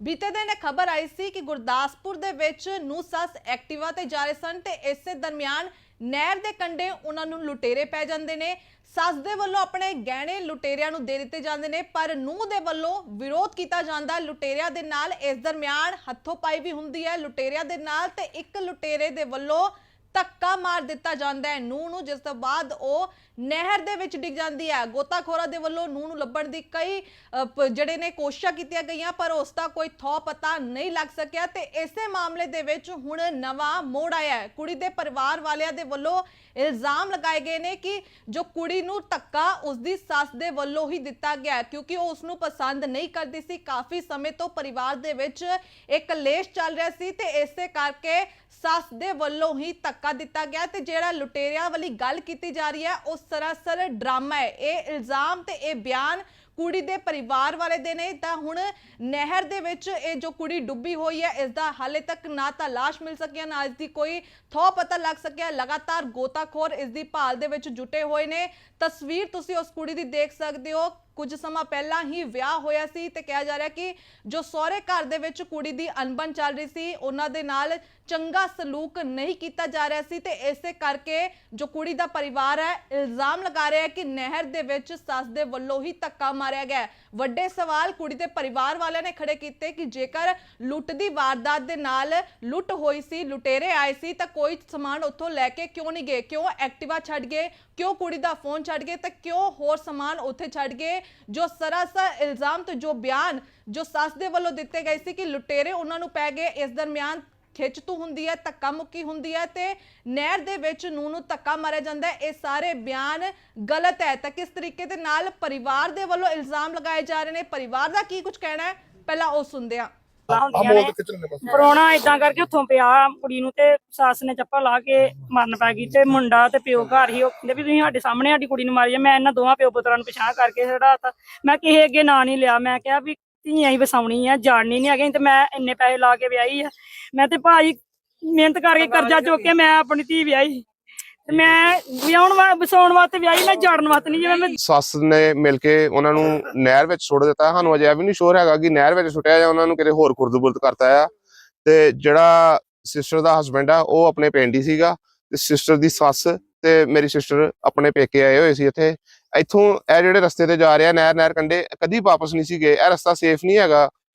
ਬੀਤੇ ਦਿਨ ਇਹ ਖਬਰ ਆਈ ਸੀ ਕਿ ਗੁਰਦਾਸਪੁਰ ਦੇ ਵਿੱਚ ਨੂੰ ਸੱਸ ਐਕਟਿਵਾ ਤੇ ਜਾ ਰਹੇ ਸਨ ਤੇ ਇਸੇ ਦਰਮਿਆਨ ਨਹਿਰ ਦੇ ਕੰਢੇ ਉਹਨਾਂ ਨੂੰ ਲੁਟੇਰੇ ਪੈ ਜਾਂਦੇ ਨੇ। ਸੱਸ ਦੇ ਵੱਲੋਂ ਆਪਣੇ ਗਹਿਣੇ ਲੁਟੇਰਿਆਂ ਨੂੰ ਦੇ ਦਿੱਤੇ ਜਾਂਦੇ ਨੇ, ਪਰ ਨੂੰਹ ਦੇ ਵੱਲੋਂ ਵਿਰੋਧ ਕੀਤਾ ਜਾਂਦਾ। ਲੁਟੇਰਿਆਂ ਦੇ ਨਾਲ ਇਸ ਦਰਮਿਆਨ ਹੱਥੋਂ ਪਾਈ ਵੀ ਹੁੰਦੀ ਹੈ। ਲੁਟੇਰਿਆਂ ਦੇ ਨਾਲ ਤੇ ਇੱਕ ਲੁਟੇਰੇ ਦੇ ਵੱਲੋਂ ਧੱਕਾ ਮਾਰ ਦਿੱਤਾ ਜਾਂਦਾ ਹੈ। ਨੂੰਹ ਨੂੰ ਜਿਸ ਤੋਂ ਬਾਅਦ ਉਹ ਨਹਿਰ ਦੇ ਵਿੱਚ ਡਿੱਗ ਜਾਂਦੀ ਹੈ। ਗੋਤਾਖੋਰਾਂ ਦੇ ਵੱਲੋਂ ਨੂੰਹ ਨੂੰ ਲੱਭਣ ਦੀ ਕਈ ਜਿਹੜੇ ਨੇ ਕੋਸ਼ਿਸ਼ਾਂ ਕੀਤੀਆਂ ਗਈਆਂ, ਪਰ ਉਸ ਦਾ ਕੋਈ ਥੋ ਪਤਾ ਨਹੀਂ ਲੱਗ ਸਕਿਆ ਤੇ ਇਸੇ ਮਾਮਲੇ ਦੇ ਵਿੱਚ ਹੁਣ ਨਵਾਂ ਮੋੜ ਆਇਆ ਹੈ। ਕੁੜੀ ਦੇ ਪਰਿਵਾਰ ਵਾਲਿਆਂ ਦੇ ਵੱਲੋਂ ਇਲਜ਼ਾਮ ਲਗਾਏ ਗਏ ਨੇ ਕਿ ਜੋ ਕੁੜੀ ਨੂੰ ਧੱਕਾ ਉਸ ਦੀ ਸੱਸ ਦੇ ਵੱਲੋਂ ਹੀ ਦਿੱਤਾ ਗਿਆ ਕਿਉਂਕਿ ਉਹ ਉਸ ਨੂੰ ਪਸੰਦ ਨਹੀਂ ਕਰਦੀ ਸੀ। ਕਾਫੀ ਸਮੇਂ ਤੋਂ ਪਰਿਵਾਰ ਦੇ ਵਿੱਚ ਇੱਕ ਕਲੇਸ਼ ਚੱਲ ਰਿਹਾ ਸੀ ਤੇ ਇਸੇ ਕਰਕੇ ਸੱਸ ਦੇ ਵੱਲੋਂ ਹੀ ਧੱਕਾ ਦਿੱਤਾ ਗਿਆ ਤੇ ਜਿਹੜਾ ਲੁਟੇਰਿਆਂ ਵਾਲੀ ਗੱਲ ਕੀਤੀ ਜਾ ਰਹੀ ਹੈ, ਉਹ ਸਰਾਸਰ ਡਰਾਮਾ ਹੈ। ਇਹ ਇਲਜ਼ਾਮ ਤੇ ਇਹ ਬਿਆਨ ਕੁੜੀ ਦੇ ਪਰਿਵਾਰ ਵਾਲੇ ਦੇ ਨੇ। ਤਾਂ ਹੁਣ ਨਹਿਰ ਦੇ ਵਿੱਚ ਇਹ ਜੋ ਕੁੜੀ ਡੁੱਬੀ ਹੋਈ ਹੈ, ਇਸ ਦਾ ਹਾਲੇ ਤੱਕ ਨਾ ਤਾਂ ਲਾਸ਼ ਮਿਲ ਸਕਿਆ ਨਾ ਇਸ ਦੀ ਕੋਈ ਥੋ ਪਤਾ ਲੱਗ ਸਕਿਆ ਲਗਾਤਾਰ ਗੋਤਾਖੋਰ ਇਸ ਦੀ ਭਾਲ ਦੇ ਵਿੱਚ ਜੁਟੇ ਹੋਏ ਨੇ। ਤਸਵੀਰ ਤੁਸੀਂ ਉਸ ਕੁੜੀ ਦੀ ਦੇਖ ਸਕਦੇ ਹੋ। ਕੁਝ ਸਮਾਂ ਪਹਿਲਾਂ ਹੀ ਵਿਆਹ ਹੋਇਆ ਸੀ ਤੇ ਕਿਹਾ ਜਾ ਰਿਹਾ ਕਿ ਜੋ ਸਹੁਰੇ ਘਰ ਦੇ ਵਿੱਚ ਕੁੜੀ ਦੀ ਅਣਬਣ ਚੱਲ ਰਹੀ ਸੀ, ਉਹਨਾਂ ਦੇ ਨਾਲ ਚੰਗਾ ਸਲੂਕ ਨਹੀਂ ਕੀਤਾ ਜਾ ਰਿਹਾ ਸੀ ਤੇ ਇਸੇ ਕਰਕੇ ਜੋ ਕੁੜੀ ਦਾ ਪਰਿਵਾਰ ਹੈ, ਇਲਜ਼ਾਮ ਲਗਾ ਰਿਹਾ ਹੈ ਕਿ ਨਹਿਰ ਦੇ ਵਿੱਚ ਸੱਸ ਦੇ ਵੱਲੋਂ ਹੀ ਧੱਕਾ ਮਾਰਿਆ ਗਿਆ ਵੱਡੇ ਸਵਾਲ ਕੁੜੀ ਦੇ ਪਰਿਵਾਰ ਵਾਲਿਆਂ ਨੇ ਖੜੇ ਕੀਤੇ ਕਿ ਜੇਕਰ ਲੁੱਟ ਦੀ ਵਾਰਦਾਤ ਦੇ ਨਾਲ ਲੁੱਟ ਹੋਈ ਸੀ, ਲੁਟੇਰੇ ਆਏ ਸੀ ਤਾਂ ਕੋਈ ਸਮਾਨ ਉੱਥੋਂ ਲੈ ਕੇ ਕਿਉਂ ਨਹੀਂ ਗਏ? ਕਿਉਂ ਐਕਟਿਵਾ ਛੱਡ ਗਏ? ਕਿਉਂ ਕੁੜੀ ਦਾ ਫੋਨ ਛੱਡ ਗਏ? ਤੇ ਕਿਉਂ ਹੋਰ ਸਮਾਨ ਉੱਥੇ ਛੱਡ ਗਏ? ਜੋ ਸਰਾਸਰ ਇਲਜ਼ਾਮ ਤੇ ਜੋ ਬਿਆਨ ਜੋ ਸੱਸ ਦੇ ਵੱਲੋਂ ਦਿੱਤੇ ਗਏ ਸੀ ਕਿ ਲੁਟੇਰੇ ਉਹਨਾਂ ਨੂੰ ਪੈ ਗਏ, ਇਸ ਦਰਮਿਆਨ ਖਿੱਚ ਖਿੱਚਤੂ ਹੁੰਦੀ ਹੈ, ਧੱਕਾ ਮੁੱਕੀ ਹੁੰਦੀ ਹੈ ਤੇ ਨਹਿਰ ਦੇ ਵਿੱਚ ਨੂੰ ਨੂੰ ਧੱਕਾ ਮਾਰਿਆ ਜਾਂਦਾ ਹੈ। ਇਹ ਸਾਰੇ ਬਿਆਨ ਗਲਤ ਹੈ। ਤਾਂ ਕਿਸ ਤਰੀਕੇ ਦੇ ਨਾਲ ਪਰਿਵਾਰ ਦੇ ਵੱਲੋਂ ਇਲਜ਼ਾਮ ਲਗਾਏ ਜਾ ਰਹੇ ਨੇ? ਪਰਿਵਾਰ ਦਾ ਕੀ ਕੁਝ ਕਹਿਣਾ ਹੈ? ਪਹਿਲਾਂ ਉਹ ਸੁਣਦੇ ਹਾਂ ਹੁੰਦੀਆਂ ਨੇ। ਪਰੋਣਾ ਇਦਾਂ ਕਰਕੇ ਉੱਥੋਂ ਪਿਆ ਕੁੜੀ ਨੂੰ ਤੇ ਸੱਸ ਨੇ ਚੱਪਾ ਲਾ ਕੇ ਮਰਨ ਪੈ ਗਈ ਤੇ ਮੁੰਡਾ ਤੇ ਪਿਓ ਘਰ ਹੀ ਉਹ ਕਹਿੰਦੇ ਵੀ ਤੁਸੀਂ ਸਾਡੇ ਸਾਹਮਣੇ ਸਾਡੀ ਕੁੜੀ ਨੂੰ ਮਾਰੀ ਆ ਮੈਂ ਇਹਨਾਂ ਦੋਵਾਂ ਪਿਓ ਪੁੱਤਰਾਂ ਨੂੰ ਪਛਾਣ ਕਰਕੇ ਛੜਾਤਾ ਮੈਂ ਕਿਸੇ ਅੱਗੇ ਨਾਂ ਨਹੀਂ ਲਿਆ ਮੈਂ ਕਿਹਾ ਵੀ ਧੀਆਂ ਹੀ ਵਸਾਉਣੀ ਆ ਜਾਣਨੀ ਨਹੀਂ ਹੈਗੀ ਤੇ ਮੈਂ ਇੰਨੇ ਪੈਸੇ ਲਾ ਕੇ ਵਿਆਹੀ ਆ। ਮੈਂ ਤੇ ਭਾਜੀ ਮਿਹਨਤ ਕਰਕੇ ਕਰਜ਼ਾ ਚੁੱਕ ਕੇ ਮੈਂ ਆਪਣੀ ਧੀ ਵਿਆਹੀ। ਤੇ ਮੈਂ ਵਿਆਹਣ ਵਾ, ਵਸਾਉਣ ਵਾਸਤੇ ਵਿਆਹੀ, ਮੈਂ ਜਾਣ ਵਾਸਤੇ ਨਹੀਂ, ਜਿਵੇਂ ਮੈਂ ਸੱਸ ਨੇ ਮਿਲ ਕੇ ਉਹਨਾਂ ਨੂੰ ਨਹਿਰ ਵਿੱਚ ਸੁੱਟ ਦਿੱਤਾ। ਸਾਨੂੰ ਅਜੇ ਵੀ ਨਹੀਂ ਸ਼ੋਰ ਹੈਗਾ ਕਿ ਨਹਿਰ ਵਿੱਚ ਸੁੱਟਿਆ ਜਾਂ ਉਹਨਾਂ ਨੂੰ ਕਿਤੇ ਹੋਰ ਖੁਰਦ-ਬੁਰਦ ਕਰਤਾ ਆ। ਤੇ ਜਿਹੜਾ ਸਿਸਟਰ ਦਾ ਹਸਬੰਡ ਆ, ਉਹ ਆਪਣੇ ਪਿੰਡ ਹੀ ਸੀਗਾ। ਤੇ ਸਿਸਟਰ ਦੀ ਸੱਸ ਤੇ ਮੇਰੀ ਸਿਸਟਰ ਆਪਣੇ ਪੇਕੇ ਆਏ ਹੋਏ ਸੀ ਇੱਥੇ। ਇੱਥੋਂ ਇਹ ਜਿਹੜੇ ਰਸਤੇ ਤੇ ਜਾ ਰਿਹਾ ਨਹਿਰ ਨਹਿਰ ਕੰਡੇ ਕਦੀ ਵਾਪਸ ਨਹੀਂ ਸੀ ਗਏ। ਇਹ ਰਸਤਾ ਸੇਫ ਨਹੀਂ ਹੈਗਾ।